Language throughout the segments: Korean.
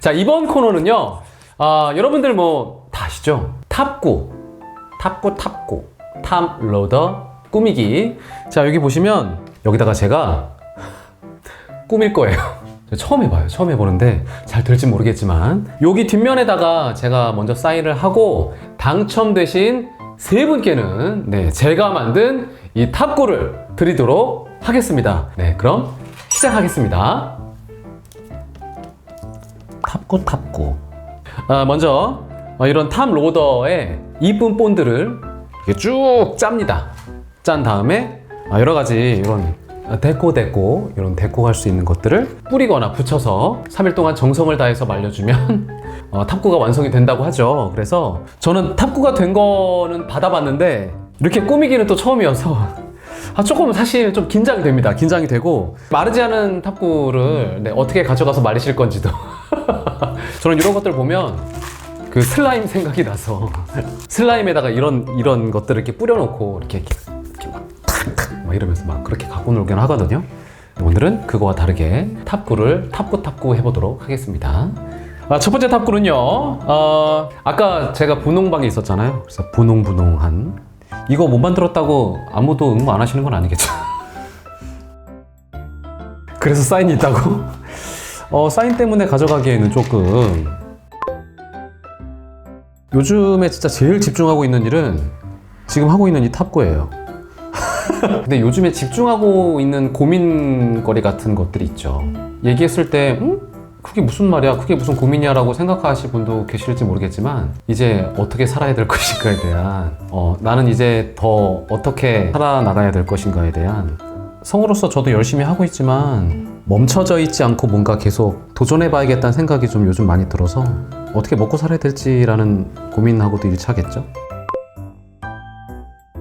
자, 이번 코너는요, 아, 여러분들 뭐, 다 아시죠? 탑구. 탑구, 탑구. 탑 로더 꾸미기. 자, 여기 보시면, 여기다가 제가 꾸밀 거예요. 처음 해봐요. 처음 해보는데 잘 될지 모르겠지만 여기 뒷면에다가 제가 먼저 사인을 하고 당첨되신 세 분께는 네, 제가 만든 이 탑구를 드리도록 하겠습니다. 네, 그럼 시작하겠습니다. 탑구 탑구. 아, 먼저 어, 이런 탑 로더에 이쁜 본드를 쭉 짭니다. 짠 다음에 아, 여러 가지 이런 데코 데코 이런 데코 할 수 있는 것들을 뿌리거나 붙여서 3일 동안 정성을 다해서 말려주면 어, 탑구가 완성이 된다고 하죠. 그래서 저는 탑구가 된 거는 받아봤는데 이렇게 꾸미기는 또 처음이어서 아, 조금 사실 좀 긴장이 됩니다. 긴장이 되고 마르지 않은 탑구를 네, 어떻게 가져가서 말리실 건지도 저는 이런 것들 보면 그 슬라임 생각이 나서 슬라임에다가 이런 이런 것들을 이렇게 뿌려놓고 이렇게, 이렇게 막 탁탁 막 이러면서 막 그렇게 갖고 놀긴 하거든요. 오늘은 그거와 다르게 탑구를 탑구 탑구 해보도록 하겠습니다. 아, 첫 번째 탑구는요. 어, 아까 제가 분홍방에 있었잖아요. 그래서 분홍분홍한 이거 못 만들었다고 아무도 응모 안 하시는 건 아니겠죠? 그래서 사인이 있다고? 어, 사인 때문에 가져가기에는 조금 요즘에 진짜 제일 집중하고 있는 일은 지금 하고 있는 이 탑구예요. 근데 요즘에 집중하고 있는 고민거리 같은 것들이 있죠. 얘기했을 때, 음? 그게 무슨 말이야? 그게 무슨 고민이야? 라고 생각하실 분도 계실지 모르겠지만, 이제 어떻게 살아야 될 것인가에 대한, 어, 나는 이제 더 어떻게 살아나가야 될 것인가에 대한 성으로서 저도 열심히 하고 있지만, 멈춰져 있지 않고 뭔가 계속 도전해 봐야겠다는 생각이 좀 요즘 많이 들어서, 어떻게 먹고 살아야 될지라는 고민하고도 일차겠죠?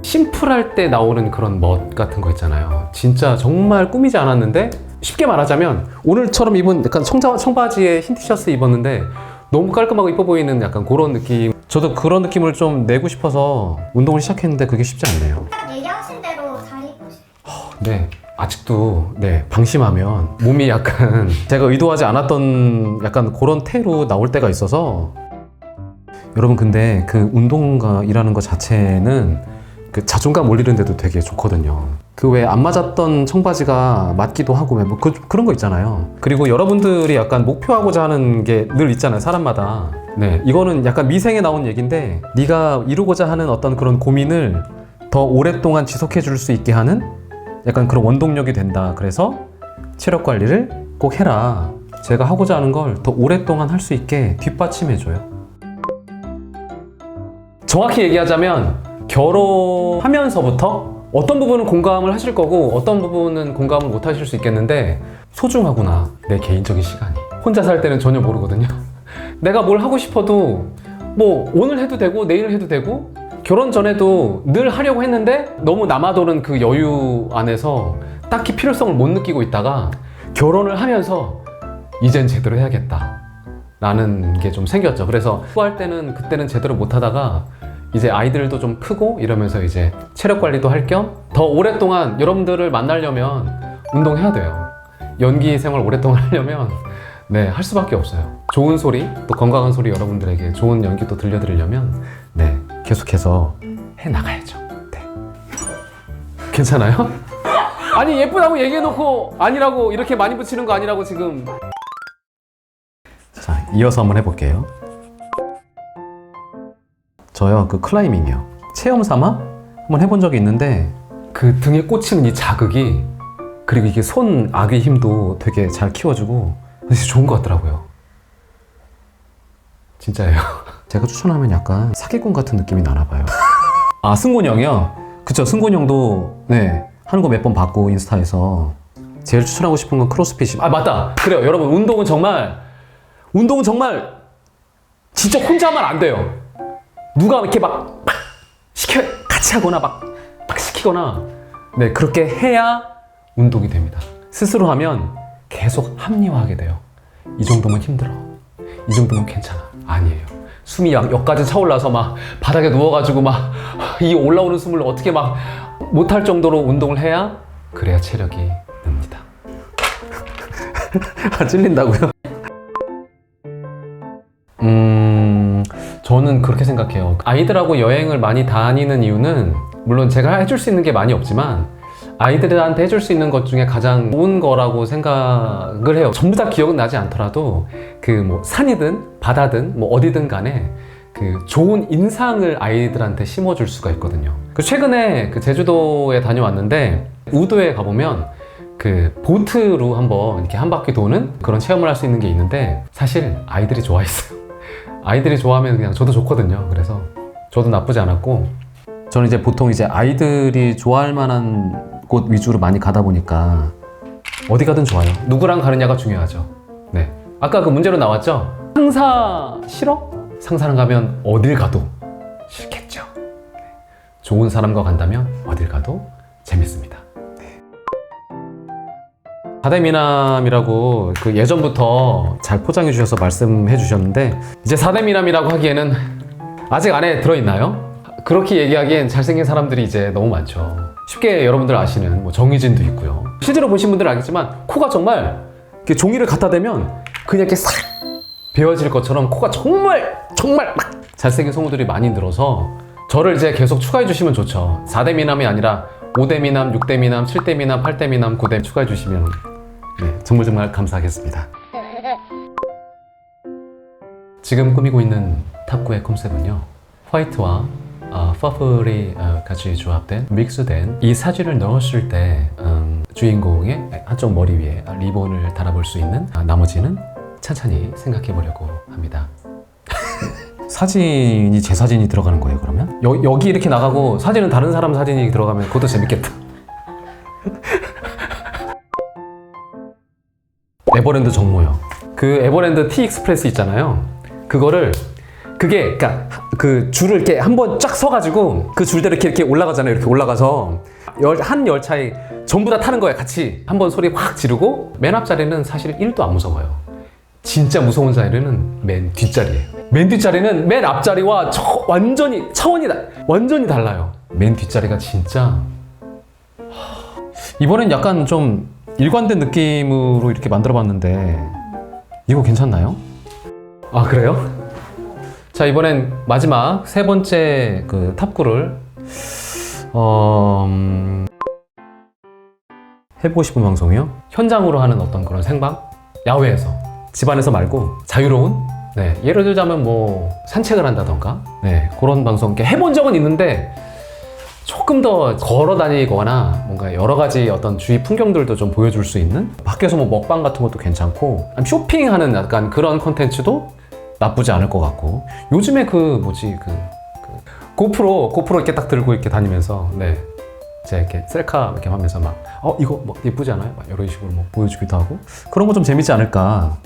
심플할 때 나오는 그런 멋 같은 거 있잖아요. 진짜 정말 꾸미지 않았는데 쉽게 말하자면 오늘처럼 입은 약간 청자, 청바지에 흰 티셔츠 입었는데 너무 깔끔하고 이뻐 보이는 약간 그런 느낌. 저도 그런 느낌을 좀 내고 싶어서 운동을 시작했는데 그게 쉽지 않네요. 얘기하신 대로 잘 입고 싶어요. 네. 아직도 네 방심하면 몸이 약간 제가 의도하지 않았던 약간 그런 태로 나올 때가 있어서 여러분 근데 그 운동가 일하는 것 자체는 그 자존감 올리는데도 되게 좋거든요. 그왜안 맞았던 청바지가 맞기도 하고 뭐 그, 그런 거 있잖아요. 그리고 여러분들이 약간 목표하고자 하는 게 늘 있잖아요. 사람마다. 네, 이거는 약간 미생에 나온 얘기인데 네가 이루고자 하는 어떤 그런 고민을 더 오랫동안 지속해 줄 수 있게 하는 약간 그런 원동력이 된다. 그래서 체력 관리를 꼭 해라. 제가 하고자 하는 걸 더 오랫동안 할 수 있게 뒷받침해 줘요. 정확히 얘기하자면 결혼하면서부터 어떤 부분은 공감을 하실 거고 어떤 부분은 공감을 못 하실 수 있겠는데 소중하구나 내 개인적인 시간이. 혼자 살 때는 전혀 모르거든요. 내가 뭘 하고 싶어도 뭐 오늘 해도 되고 내일 해도 되고 결혼 전에도 늘 하려고 했는데 너무 남아도는 그 여유 안에서 딱히 필요성을 못 느끼고 있다가 결혼을 하면서 이젠 제대로 해야겠다. 라는 게 좀 생겼죠. 그래서 후할 때는 그때는 제대로 못 하다가 이제 아이들도 좀 크고 이러면서 이제 체력 관리도 할 겸 더 오랫동안 여러분들을 만나려면 운동해야 돼요. 연기 생활 오랫동안 하려면 네, 할 수밖에 없어요. 좋은 소리, 또 건강한 소리 여러분들에게 좋은 연기도 들려드리려면 네, 계속해서 해 나가야죠. 네. 괜찮아요? 아니 예쁘다고 얘기해놓고 아니라고 이렇게 많이 붙이는 거 아니라고 지금 자 이어서 한번 해볼게요. 저요 그 클라이밍이요. 체험 삼아 한번 해본 적이 있는데 그 등에 꽂히는 이 자극이 그리고 이게 손 악의 힘도 되게 잘 키워주고 진짜 좋은 것 같더라고요. 진짜예요? 제가 추천하면 약간 사기꾼 같은 느낌이 나나 봐요. 아 승곤 형이요? 그쵸 승곤 형도 네 하는 거 몇 번 봤고 인스타에서. 제일 추천하고 싶은 건 크로스핏이 아 맞다! 그래요. 여러분 운동은 정말 운동은 정말 진짜 혼자 하면 안 돼요 누가 이렇게 막 시켜 같이 하거나 막, 막 시키거나 네 그렇게 해야 운동이 됩니다. 스스로 하면 계속 합리화하게 돼요. 이 정도면 힘들어. 이 정도면 괜찮아. 아니에요. 숨이 약, 여기까지 차올라서 막 바닥에 누워가지고 막 이 올라오는 숨을 어떻게 막 못할 정도로 운동을 해야 그래야 체력이 늡니다. 아, 찔린다고요? 저는 그렇게 생각해요. 아이들하고 여행을 많이 다니는 이유는 물론 제가 해줄 수 있는 게 많이 없지만 아이들한테 해줄 수 있는 것 중에 가장 좋은 거라고 생각을 해요. 전부 다 기억은 나지 않더라도 그 뭐 산이든 바다든 뭐 어디든 간에 그 좋은 인상을 아이들한테 심어줄 수가 있거든요. 그 최근에 그 제주도에 다녀왔는데 우도에 가보면 그 보트로 한번 이렇게 한 바퀴 도는 그런 체험을 할 수 있는 게 있는데 사실 아이들이 좋아했어요. 아이들이 좋아하면 그냥 저도 좋거든요. 그래서 저도 나쁘지 않았고 저는 이제 보통 이제 아이들이 좋아할 만한 곳 위주로 많이 가다 보니까 어디 가든 좋아요. 누구랑 가느냐가 중요하죠. 네. 아까 그 문제로 나왔죠. 상사 싫어? 상사랑 가면 어딜 가도 싫겠죠. 네. 좋은 사람과 간다면 어딜 가도 재밌습니다. 사대미남이라고 그 예전부터 잘 포장해 주셔서 말씀해 주셨는데 이제 사대미남이라고 하기에는 아직 안에 들어있나요? 그렇게 얘기하기엔 잘생긴 사람들이 이제 너무 많죠. 쉽게 여러분들 아시는 뭐 정희진도 있고요. 실제로 보신 분들은 알겠지만 코가 정말 이렇게 종이를 갖다 대면 그냥 이렇게 싹 베어질 것처럼 코가 정말 정말 막 잘생긴 성우들이 많이 늘어서 저를 이제 계속 추가해 주시면 좋죠. 4대 미남이 아니라 5대 미남, 6대 미남, 7대 미남, 8대 미남, 9대 추가해 주시면 네, 정말 정말 감사하겠습니다. 지금 꾸미고 있는 탑구의 컨셉은요. 화이트와 어, 퍼플이 어, 같이 조합된 믹스된 이 사진을 넣었을 때 음, 주인공의 한쪽 머리 위에 리본을 달아볼 수 있는 아, 나머지는 천천히 생각해 보려고 합니다. 사진이 제 사진이 들어가는 거예요 그러면? 여, 여기 이렇게 나가고 사진은 다른 사람 사진이 들어가면 그것도 재밌겠다. 에버랜드 정모요. 그 에버랜드 티 익스프레스 있잖아요. 그거를 그게 그니까 그 줄을 이렇게 한번 쫙 서가지고 그 줄대로 이렇게 이렇게 올라가잖아요. 이렇게 올라가서 열, 한 열차에 전부 다 타는 거예요 같이. 한번 소리 확 지르고 맨 앞자리는 사실 1도 안 무서워요 진짜 무서운 자리는 맨 뒷자리예요. 맨 뒷자리는 맨 앞자리와 저- 완전히 차원이 다, 완전히 달라요. 맨 뒷자리가 진짜 하, 이번엔 약간 좀 일관된 느낌으로 이렇게 만들어봤는데 이거 괜찮나요? 아 그래요? 자 이번엔 마지막 세 번째 그 탑구를 어, 음, 해보고 싶은 방송이요? 현장으로 하는 어떤 그런 생방? 야외에서 집안에서 말고 자유로운? 네. 예를 들자면 뭐 산책을 한다던가? 네. 그런 방송 해본 적은 있는데 조금 더 걸어 다니거나 뭔가 여러 가지 어떤 주위 풍경들도 좀 보여줄 수 있는? 밖에서 뭐 먹방 같은 것도 괜찮고 쇼핑하는 약간 그런 컨텐츠도 나쁘지 않을 것 같고. 요즘에 그 뭐지? 그, 그 고프로 고프로 이렇게 딱 들고 이렇게 다니면서 네. 제가 이렇게 셀카 이렇게 하면서 막 어 이거 뭐 예쁘지 않아요? 막 이런 식으로 뭐 보여주기도 하고. 그런 거 좀 재밌지 않을까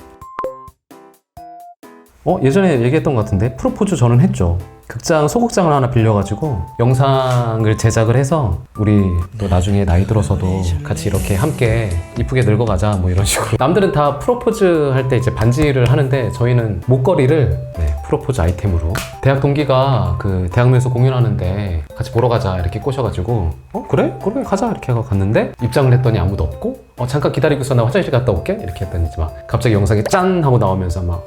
어 예전에 얘기했던 것 같은데? 프로포즈 저는 했죠. 극장 소극장을 하나 빌려가지고 영상을 제작을 해서 우리 또 나중에 나이 들어서도 같이 이렇게 함께 이쁘게 늙어가자 뭐 이런 식으로. 남들은 다 프로포즈 할 때 이제 반지를 하는데 저희는 목걸이를 네, 프로포즈 아이템으로. 대학 동기가 그 대학로에서 공연하는데 같이 보러 가자 이렇게 꼬셔가지고 어 그래? 그래 가자 이렇게 해서 갔는데 입장을 했더니 아무도 없고 어 잠깐 기다리고 있어 나 화장실 갔다 올게? 이렇게 했더니 막 갑자기 영상이 짠 하고 나오면서 막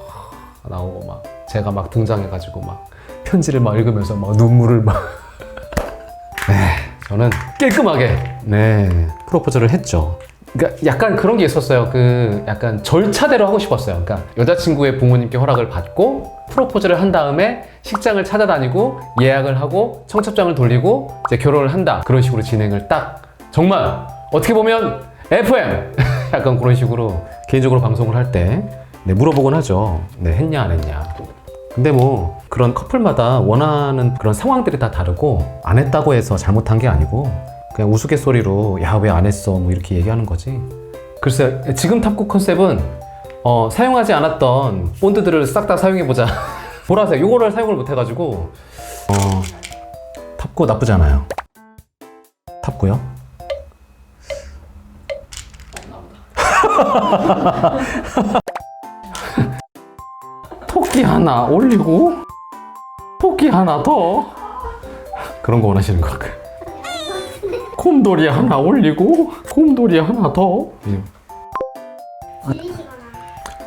나오고 막 제가 막 등장해가지고 막 편지를 막 읽으면서 막 눈물을 막 네, 저는 깔끔하게 네 프로포즈를 했죠. 그러니까 약간 그런 게 있었어요. 그 약간 절차대로 하고 싶었어요. 그러니까 여자친구의 부모님께 허락을 받고 프로포즈를 한 다음에 식장을 찾아다니고 예약을 하고 청첩장을 돌리고 이제 결혼을 한다. 그런 식으로 진행을 딱 정말 어떻게 보면 FM 약간 그런 식으로 개인적으로 방송을 할 때 네, 물어보곤 하죠. 네, 했냐 안 했냐. 근데 뭐 그런 커플마다 원하는 그런 상황들이 다 다르고 안 했다고 해서 잘못한 게 아니고 그냥 우스갯소리로 야 왜 안 했어? 뭐 이렇게 얘기하는 거지. 글쎄 지금 탑구 컨셉은 어, 사용하지 않았던 본드들을 싹 다 사용해 보자. 보라색 요거를 사용을 못 해가지고. 어, 탑구 나쁘지 않아요. 탑구요? 토끼 하나 올리고 토끼 하나 더 그런 거 원하시는 것 같아요 곰돌이 하나 올리고 곰돌이 하나 더 예.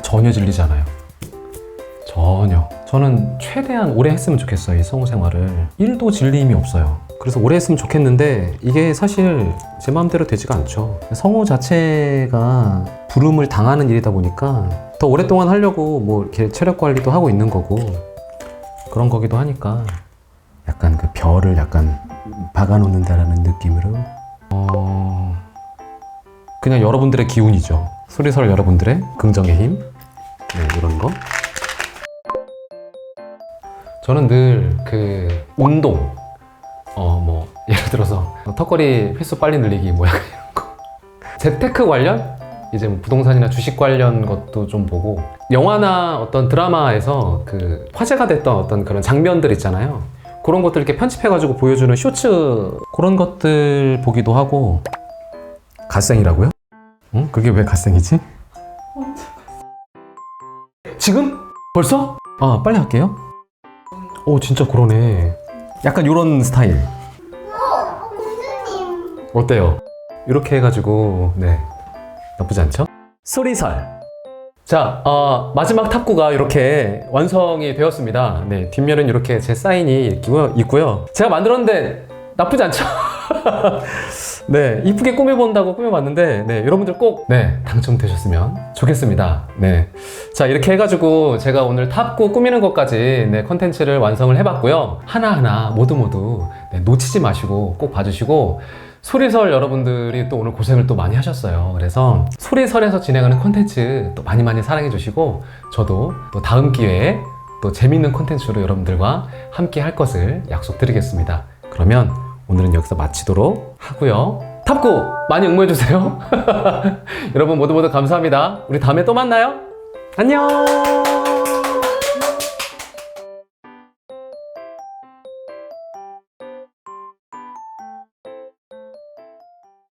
전혀 질리지 않아요 전혀 저는 최대한 오래 했으면 좋겠어요. 이 성우 생활을. 1도 질림이 없어요. 그래서 오래 했으면 좋겠는데 이게 사실 제 마음대로 되지가 않죠. 성우 자체가 부름을 당하는 일이다 보니까 더 오랫동안 하려고 뭐 이렇게 체력 관리도 하고 있는 거고 그런 거기도 하니까 약간 그 별을 약간 박아놓는다라는 느낌으로 어 그냥 여러분들의 기운이죠. 소리설 여러분들의 긍정의 힘 네, 이런 거. 저는 늘 그 운동 어 뭐 예를 들어서 턱걸이 횟수 빨리 늘리기 뭐 약간 이런 거 재테크 관련 이제 뭐 부동산이나 주식 관련 것도 좀 보고 영화나 어떤 드라마에서 그 화제가 됐던 어떤 그런 장면들 있잖아요 그런 것들 이렇게 편집해가지고 보여주는 쇼츠 그런 것들 보기도 하고 갓생이라고요? 응? 그게 왜 갓생이지? 지금? 벌써? 아 빨리 할게요 오 진짜 그러네 약간 요런 스타일 어, 공주님. 어때요? 이렇게 해가지고 네 나쁘지 않죠? 소리설 자 어, 마지막 탑구가 이렇게 완성이 되었습니다 네 뒷면은 이렇게 제 사인이 있고요, 있고요. 제가 만들었는데 나쁘지 않죠? 네 이쁘게 꾸며본다고 꾸며봤는데 네 여러분들 꼭 네 당첨되셨으면 좋겠습니다 네 자 이렇게 해가지고 제가 오늘 탑구 꾸미는 것까지 네 컨텐츠를 완성을 해봤고요 하나하나 모두 모두 네, 놓치지 마시고 꼭 봐주시고 소리설 여러분들이 또 오늘 고생을 또 많이 하셨어요. 그래서 소리설에서 진행하는 콘텐츠 또 많이 많이 사랑해 주시고 저도 또 다음 기회에 또 재밌는 콘텐츠로 여러분들과 함께 할 것을 약속드리겠습니다. 그러면 오늘은 여기서 마치도록 하고요. 탑구 많이 응모해 주세요. 여러분 모두 모두 감사합니다. 우리 다음에 또 만나요. 안녕.